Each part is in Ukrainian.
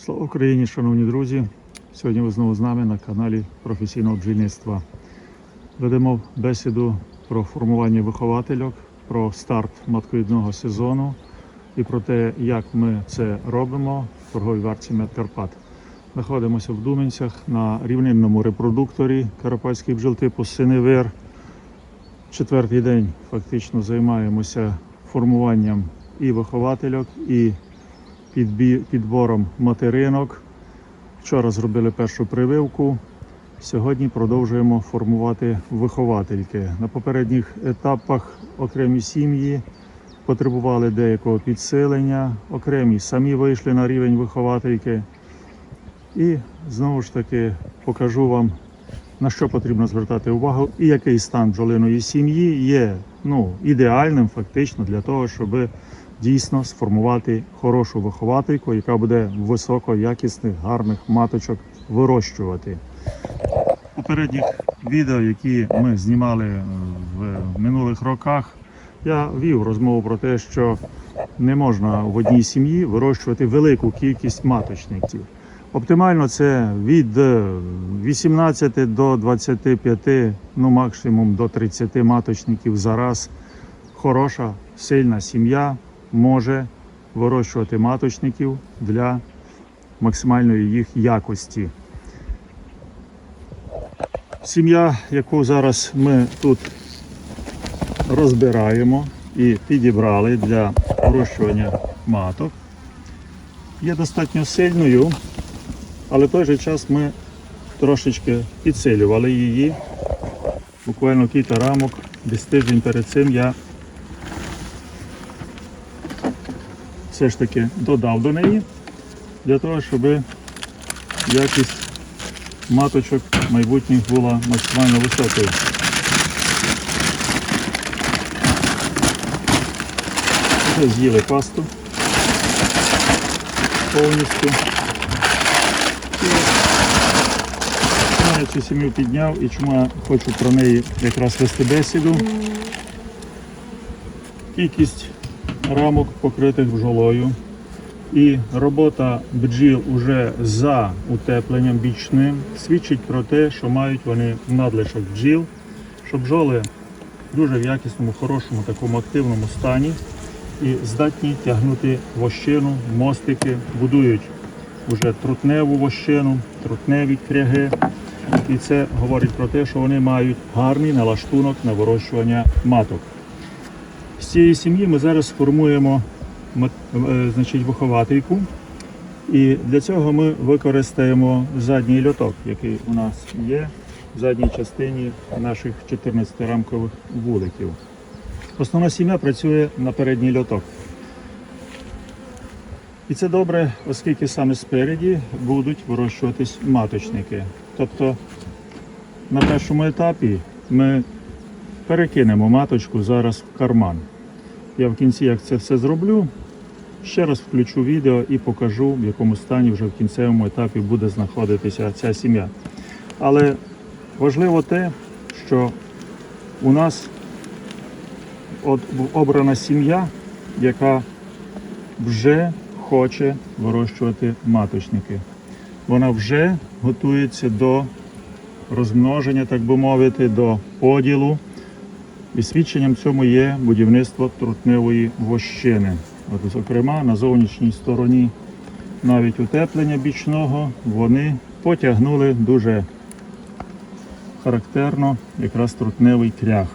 Слава Україні, шановні друзі! Сьогодні ви знову з нами на каналі професійного бджільництва. Ведемо бесіду про формування виховательок, про старт матковідного сезону і про те, як ми це робимо в торговій варці Медкарпат. Знаходимося в Думенцях на рівнинному репродукторі карпатських бджіл типу Синевир. Четвертий день фактично займаємося формуванням і виховательок, і підбором материнок. Вчора зробили першу прививку. Сьогодні продовжуємо формувати виховательки. На попередніх етапах окремі сім'ї потребували деякого підсилення, окремі самі вийшли на рівень виховательки. І знову ж таки покажу вам, на що потрібно звертати увагу і який стан бджолиної сім'ї є ну, ідеальним фактично для того, щоб дійсно сформувати хорошу виховательку, яка буде високоякісних, гарних маточок вирощувати. Попередніх відео, які ми знімали е, в минулих роках, я вів розмову про те, що не можна в одній сім'ї вирощувати велику кількість маточників. Оптимально це від е, 18 до 25, ну максимум до 30 маточників за раз. Хороша, сильна сім'я може вирощувати маточників для максимальної їх якості. Сім'я, яку зараз ми тут розбираємо і підібрали для вирощування маток, є достатньо сильною, але в той же час ми трошечки підсилювали її. Буквально кілька рамок, десь тиждень перед цим я все ж таки додав до неї для того, щоб якість маточок майбутніх була максимально високою. Вже з'їли пасту повністю. Я цю сім'ю підняв і чому хочу про неї якраз вести бесіду. Кількість рамок покритих бджолою. І робота бджіл уже за утепленням бічним свідчить про те, що мають вони надлишок бджіл, що бджоли дуже в якісному, хорошому, такому активному стані і здатні тягнути вощину, мостики, будують вже трутневу вощину, трутневі кряги. І це говорить про те, що вони мають гарний налаштунок на вирощування маток. З цієї сім'ї ми зараз сформуємо мат- е, значить, виховательку. І для цього ми використаємо задній льоток, який у нас є в задній частині наших 14-рамкових вуликів. Основна сім'я працює на передній льоток. І це добре, оскільки саме спереді будуть вирощуватись маточники. Тобто на першому етапі ми перекинемо маточку зараз в карман. Я в кінці, як це все зроблю, ще раз включу відео і покажу, в якому стані вже в кінцевому етапі буде знаходитися ця сім'я. Але важливо те, що у нас от обрана сім'я, яка вже хоче вирощувати маточники. Вона вже готується до розмноження, так би мовити, до поділу. І свідченням цьому є будівництво трутневої вощини. От, зокрема, на зовнішній стороні навіть утеплення бічного вони потягнули дуже характерно якраз трутневий кряг.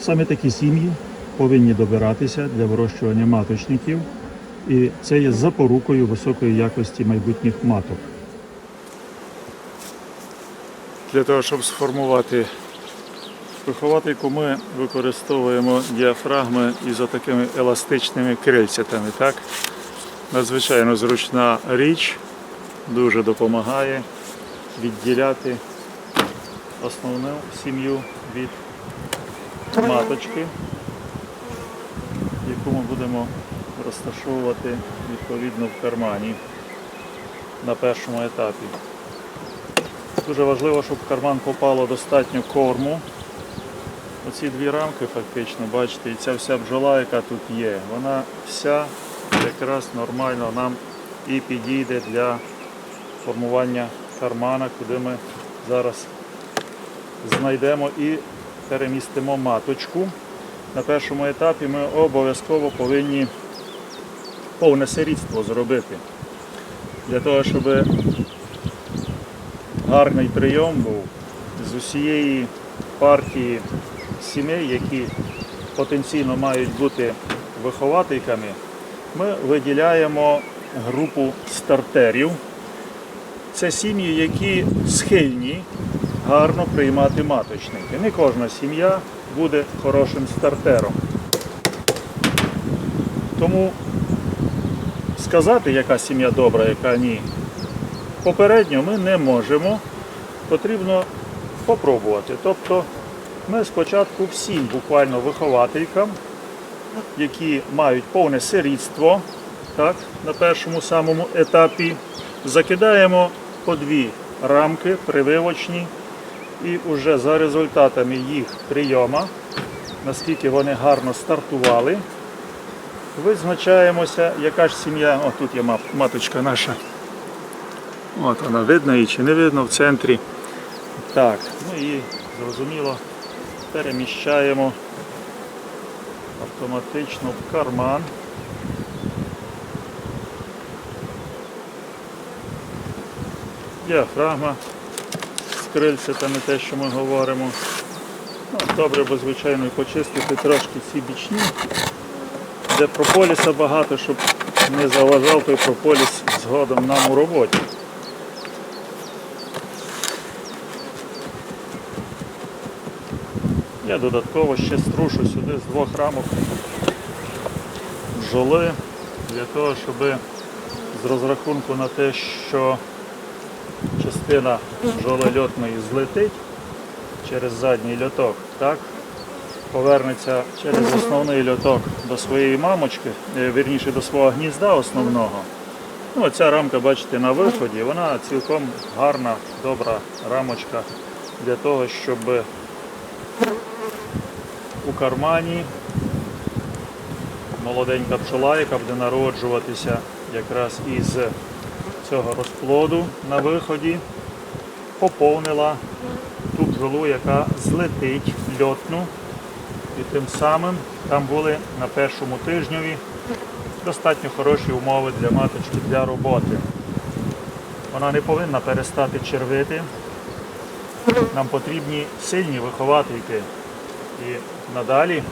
Саме такі сім'ї повинні добиратися для вирощування маточників, і це є запорукою високої якості майбутніх маток. Для того, щоб сформувати виховательку, ми використовуємо діафрагми із такими еластичними крильцятами. Так? Надзвичайно зручна річ, дуже допомагає відділяти основну сім'ю від маточки, яку ми будемо розташовувати відповідно в кармані на першому етапі. Дуже важливо, щоб в карман попало достатньо корму Оці дві рамки фактично, бачите, і ця вся бджола, яка тут є, вона вся якраз нормально нам і підійде для формування кармана, куди ми зараз знайдемо і перемістимо маточку. На першому етапі ми обов'язково повинні повне сирітство зробити. Для того, щоб гарний прийом був з усієї партії сімей, які потенційно мають бути виховательками, ми виділяємо групу стартерів. Це сім'ї, які схильні гарно приймати маточники. Не кожна сім'я буде хорошим стартером. Тому сказати, яка сім'я добра, яка ні, попередньо ми не можемо. Потрібно попробувати. Тобто ми спочатку всім буквально вихователькам, які мають повне сирітство, так, на першому самому етапі, закидаємо по дві рамки прививочні і вже за результатами їх прийома, наскільки вони гарно стартували, визначаємося, яка ж сім'я, о, тут є маточка наша. От вона видно її чи не видно в центрі. Так, ну і зрозуміло, переміщаємо автоматично в карман. Діафрагма з крильця, не те, що ми говоримо. Ну, добре, бо звичайно почистити трошки ці бічні, де прополіса багато, щоб не заважав той прополіс згодом нам у роботі. Я додатково ще струшу сюди з двох рамок бджоли для того, щоб з розрахунку на те, що частина бджоли льотної злетить через задній льоток, так, повернеться через основний льоток до своєї мамочки, е, вірніше до свого гнізда основного. Ну, ця рамка, бачите, на виході, вона цілком гарна, добра рамочка для того, щоб у кармані молоденька пчола, яка буде народжуватися якраз із цього розплоду на виході, поповнила ту бджолу, яка злетить льотну. І тим самим там були на першому тижневі достатньо хороші умови для маточки для роботи. Вона не повинна перестати червити. Нам потрібні сильні виховательки. І надалі,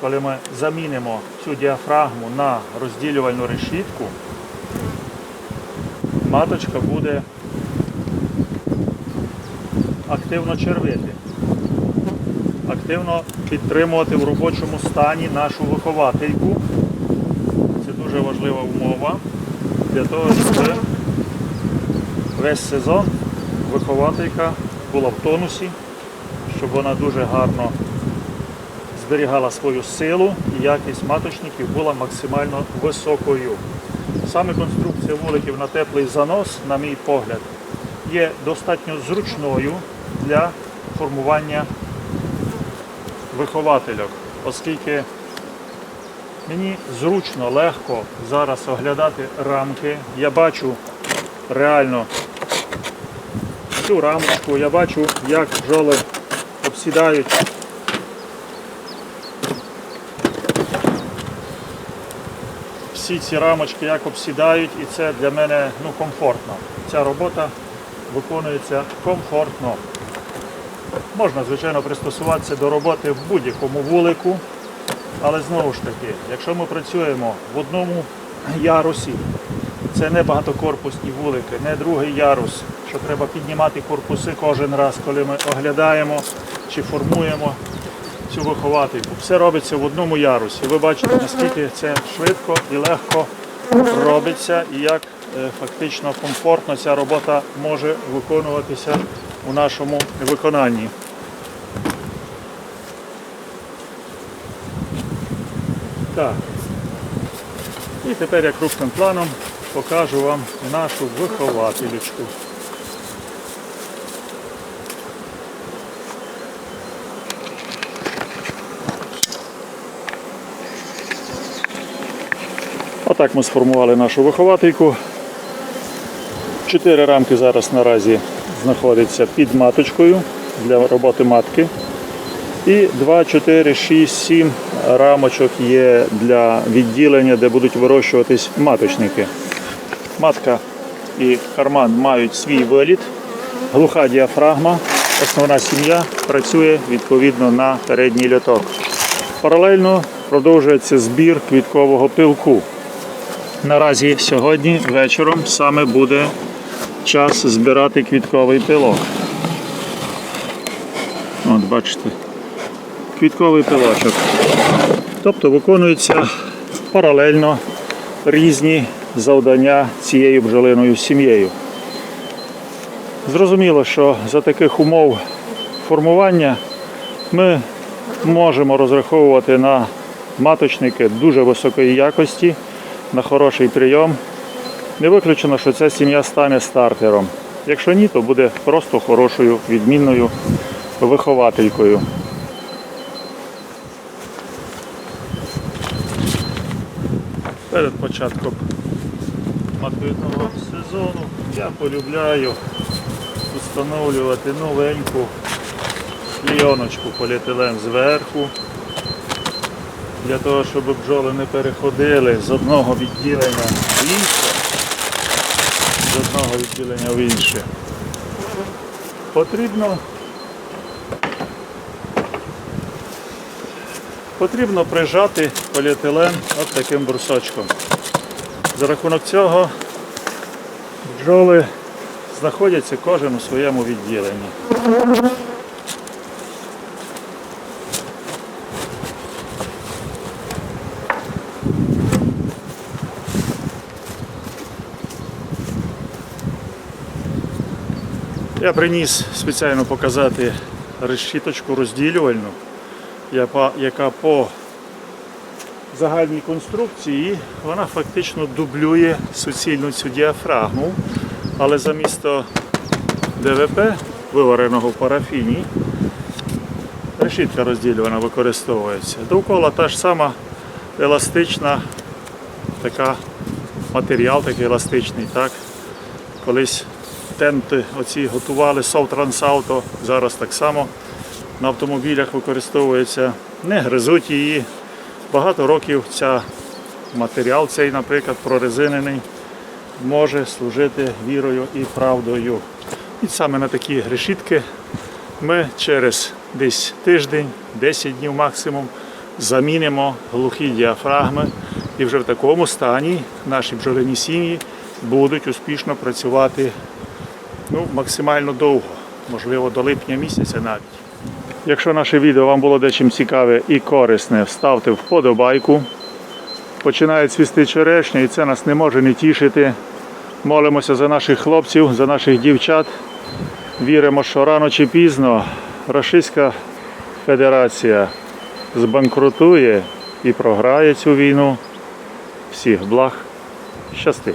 коли ми замінимо цю діафрагму на розділювальну решітку, маточка буде активно червити, активно підтримувати в робочому стані нашу виховательку. Це дуже важлива умова для того, щоб весь сезон вихователька була в тонусі, щоб вона дуже гарно зберігала свою силу і якість маточників була максимально високою. Саме конструкція вуликів на теплий занос, на мій погляд, є достатньо зручною для формування виховательок, оскільки мені зручно, легко зараз оглядати рамки. Я бачу реально цю рамочку, я бачу, як бджоли обсідають всі ці рамочки як обсідають, і це для мене ну, комфортно. Ця робота виконується комфортно. Можна, звичайно, пристосуватися до роботи в будь-якому вулику, але знову ж таки, якщо ми працюємо в одному ярусі, це не багатокорпусні вулики, не другий ярус, що треба піднімати корпуси кожен раз, коли ми оглядаємо чи формуємо цю виховательку. Все робиться в одному ярусі. Ви бачите, наскільки це швидко і легко робиться, і як е, фактично комфортно ця робота може виконуватися у нашому виконанні. Так. І тепер я крупним планом покажу вам нашу виховательку. Отак ми сформували нашу виховательку. Чотири рамки зараз наразі знаходяться під маточкою для роботи матки. І 2, 4, 6, 7 рамочок є для відділення, де будуть вирощуватись маточники. Матка і карман мають свій виліт, глуха діафрагма. Основна сім'я працює відповідно на передній льоток. Паралельно продовжується збір квіткового пилку. Наразі сьогодні вечором саме буде час збирати квітковий пилок. От бачите, квітковий пилочок. Тобто виконуються паралельно різні завдання цією бджолиною сім'єю. Зрозуміло, що за таких умов формування ми можемо розраховувати на маточники дуже високої якості, на хороший прийом. Не виключено, що ця сім'я стане стартером. Якщо ні, то буде просто хорошою, відмінною вихователькою. Перед початком матвітного сезону я полюбляю встановлювати новеньку клійоночку поліетилен зверху, для того, щоб бджоли не переходили з одного відділення в інше, з одного відділення в інше. Потрібно Потрібно прижати поліетилен от таким брусочком. За рахунок цього бджоли знаходяться кожен у своєму відділенні. Я приніс спеціально показати решіточку розділювальну, яка- по загальній конструкції вона фактично дублює суцільну цю діафрагму, але замість ДВП, вивареного в парафіні, решітка розділювана використовується. Довкола та ж сама еластична така матеріал такий еластичний, так? Колись тенти оці готували Совтрансауто, зараз так само на автомобілях використовується. Не гризуть її. Багато років ця матеріал, цей, наприклад, прорезинений, може служити вірою і правдою. І саме на такі решітки ми через десь тиждень, 10 днів максимум, замінимо глухі діафрагми. І вже в такому стані наші бджолині сім'ї будуть успішно працювати ну, максимально довго, можливо, до липня місяця навіть. Якщо наше відео вам було дечим цікаве і корисне, ставте вподобайку. Починає цвісти черешня і це нас не може не тішити. Молимося за наших хлопців, за наших дівчат. Віримо, що рано чи пізно Російська Федерація збанкрутує і програє цю війну. Всіх благ, щасти!